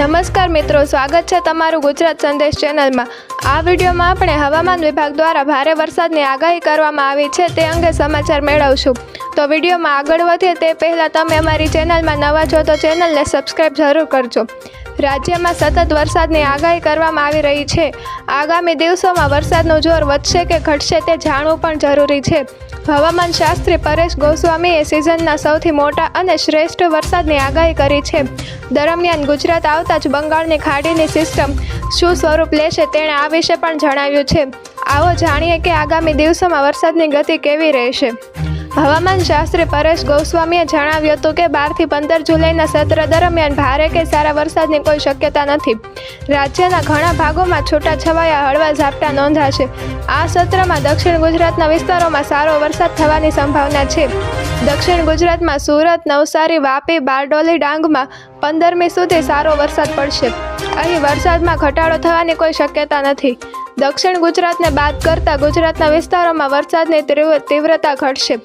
નમસ્કાર મિત્રો, સ્વાગત છે તમારું ગુજરાત સંદેશ ચેનલમાં. આ વિડીયોમાં આપણે હવામાન વિભાગ દ્વારા ભારે વરસાદની આગાહી કરવામાં આવી છે, તે અંગે સમાચાર મેળવશું. તો વિડીયોમાં આગળ વધીએ તે પહેલાં તમે અમારી ચેનલમાં નવા છો તો ચેનલને સબસ્ક્રાઈબ જરૂર કરજો. રાજ્યમાં સતત વરસાદની આગાહી કરવામાં આવી રહી છે. આગામી દિવસોમાં વરસાદનું જોર વધશે કે ઘટશે તે જાણવું પણ જરૂરી છે. હવામાન શાસ્ત્રી પરેશ ગોસ્વામીએ સિઝનના સૌથી મોટા અને શ્રેષ્ઠ વરસાદની આગાહી કરી છે. દરમિયાન ગુજરાત આવતા જ બંગાળની ખાડીની સિસ્ટમ શું સ્વરૂપ લેશે તેણે આ વિશે પણ જણાવ્યું છે. આવો જાણીએ કે આગામી દિવસોમાં વરસાદની ગતિ કેવી રહેશે. હવામાન શાસ્ત્રી પરેશ ગોસ્વામીએ જણાવ્યું હતું કે બારથી પંદર જુલાઈના સત્ર દરમિયાન ભારે કે સારા વરસાદની કોઈ શક્યતા નથી. રાજ્યના ઘણા ભાગોમાં છૂટાછવાયા હળવા ઝાપટા નોંધાશે. આ સત્રમાં દક્ષિણ ગુજરાતના વિસ્તારોમાં સારો વરસાદ થવાની સંભાવના છે. દક્ષિણ ગુજરાતમાં સુરત, નવસારી, વાપી, બારડોલી, ડાંગમાં પંદરમી સુધી સારો વરસાદ પડશે. અહીં વરસાદમાં ઘટાડો થવાની કોઈ શક્યતા નથી. દક્ષિણ ગુજરાતને બાદ કરતા ગુજરાતના વિસ્તારોમાં વરસાદની તીવ્રતા ઘટશે.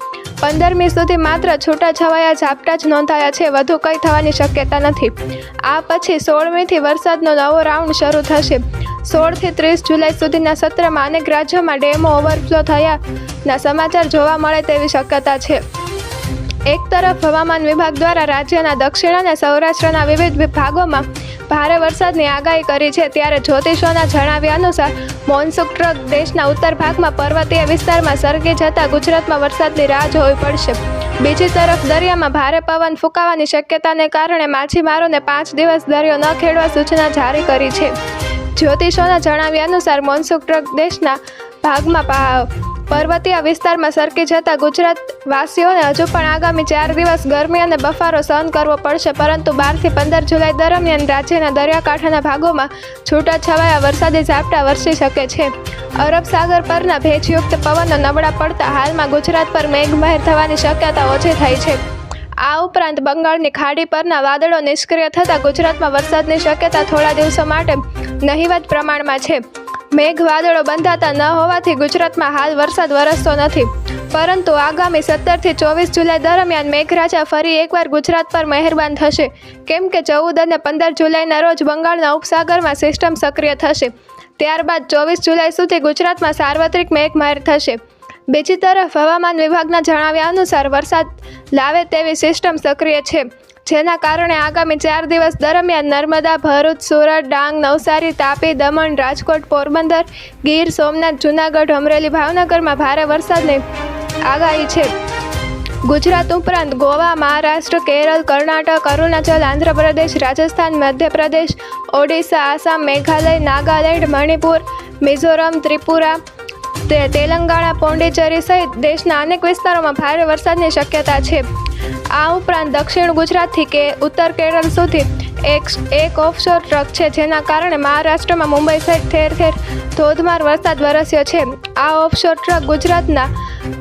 પંદરમી સુધી માત્ર છૂટાછવાયા ઝાપટા જ નોંધાયા છે, વધુ કંઈ થવાની શક્યતા નથી. આ પછી સોળમીથી વરસાદનો નવો રાઉન્ડ શરૂ થશે. સોળથી ત્રીસ જુલાઈ સુધીના સત્રમાં અનેક રાજ્યોમાં ડેમો ઓવરફ્લો થયાના સમાચાર જોવા મળે તેવી શક્યતા છે. એક તરફ હવામાન વિભાગ દ્વારા રાજ્યના દક્ષિણ અને સૌરાષ્ટ્રના વિવિધ ભાગોમાં ભારે વરસાદની આગાહી કરી છે, ત્યારે જ્યોતિષોના જણાવ્યા અનુસાર મોનસૂન ટ્રક દેશના ઉત્તર ભાગમાં પર્વતીય વિસ્તારમાં સરકી જતા ગુજરાતમાં વરસાદની રાહ જોવી પડશે. બીજી તરફ દરિયામાં ભારે પવન ફૂંકાવાની શક્યતાને કારણે માછીમારોને પાંચ દિવસ દરિયો ન ખેડવા સૂચના જારી કરી છે. જ્યોતિષોના જણાવ્યા અનુસાર મોનસૂન ટ્રક દેશના ભાગમાં પર્વતીય વિસ્તારમાં સરકી જતા ગુજરાત વાસીઓને હજુ પણ આગામી ચાર દિવસ ગરમી અને બફારો સહન કરવો પડશે, પરંતુ બારથી પંદર જુલાઈ દરમિયાન રાજ્યના દરિયાકાંઠાના ભાગોમાં છૂટાછવાયા વરસાદી ઝાપટા વરસી શકે છે. અરબ સાગર પરના ભેજયુક્ત પવનો નબળા પડતા હાલમાં ગુજરાત પર મેઘમહેર થવાની શક્યતા ઓછી થઈ છે. આ ઉપરાંત બંગાળની ખાડી પરના વાદળો નિષ્ક્રિય થતાં ગુજરાતમાં વરસાદની શક્યતા થોડા દિવસો માટે નહિવત પ્રમાણમાં છે. મેઘ વાદળો બંધાતા ન હોવાથી ગુજરાતમાં હાલ વરસાદ વરસતો નથી. પરંતુ આગામી સત્તરથી ચોવીસ જુલાઈ દરમિયાન મેઘરાજા ફરી એકવાર ગુજરાત પર મહેરબાન થશે. કેમ કે ચૌદ અને પંદર જુલાઈના રોજ બંગાળના ઉપસાગરમાં સિસ્ટમ સક્રિય થશે. ત્યારબાદ ચોવીસ જુલાઈ સુધી ગુજરાતમાં સાર્વત્રિક મેઘમહેર થશે. બીજી તરફ હવામાન વિભાગના જણાવ્યા અનુસાર વરસાદ લાવે તેવી સિસ્ટમ સક્રિય છે. જેના કારણે આગામી ચાર દિવસ દરમિયાન નર્મદા, ભરૂચ, સુરત, ડાંગ, નવસારી, તાપી, દમણ, રાજકોટ, પોરબંદર, ગીર, સોમનાથ, જૂનાગઢ, અમરેલી, ભાવનગરમાં ભારે વરસાદની આગાહી છે. ગુજરાત ઉપરાંત ગોવા, મહારાષ્ટ્ર, કેરળ, કર્ણાટક, અરુણાચલ, આંધ્રપ્રદેશ, રાજસ્થાન, મધ્યપ્રદેશ, ઓડિશા, આસામ, મેઘાલય, નાગાલેન્ડ, મણિપુર, મિઝોરમ, ત્રિપુરા તેલંગાણા, પોંડિચેરી સહિત દેશના અનેક વિસ્તારોમાં ભારે વરસાદની શક્યતા છે. આ ઉપરાંત દક્ષિણ ગુજરાતથી કે ઉત્તર કેરળ સુધી એક એક ઓફશોર ટ્રક છે, જેના કારણે મહારાષ્ટ્રમાં મુંબઈ સહિત ઠેર ઠેર ધોધમાર વરસાદ વરસ્યો છે. આ ઓફશોર ટ્રક ગુજરાતના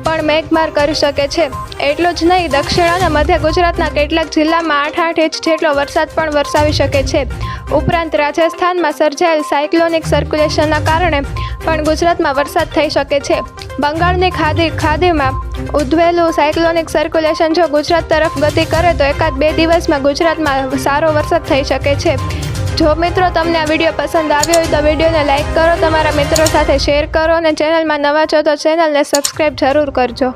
પણ મેઘમાર કરી શકે છે. એટલું જ નહીં, દક્ષિણ અને મધ્ય ગુજરાતના કેટલાક જિલ્લામાં આઠ આઠ ઇંચ જેટલો વરસાદ પણ વરસાવી શકે છે. ઉપરાંત રાજસ્થાનમાં સર્જાયેલ સાયક્લોનિક સર્ક્યુલેશનના કારણે પણ ગુજરાતમાં વરસાદ થઈ શકે છે. બંગાળની ખાદી ખાદીમાં ઉદ્ભવેલું સાયક્લોનિક સર્ક્યુલેશન જો ગુજરાત તરફ ગતિ કરે તો એકાદ બે દિવસમાં ગુજરાતમાં સારો વરસાદ થઈ શકે છે. જો મિત્રો તમને આ વીડિયો પસંદ આવ્યો હોય તો વિડીયોને લાઇક કરો, તમારા મિત્રો સાથે શેર કરો અને ચેનલમાં નવા છો તો ચેનલને સબસ્ક્રાઈબ જરૂર કરજો.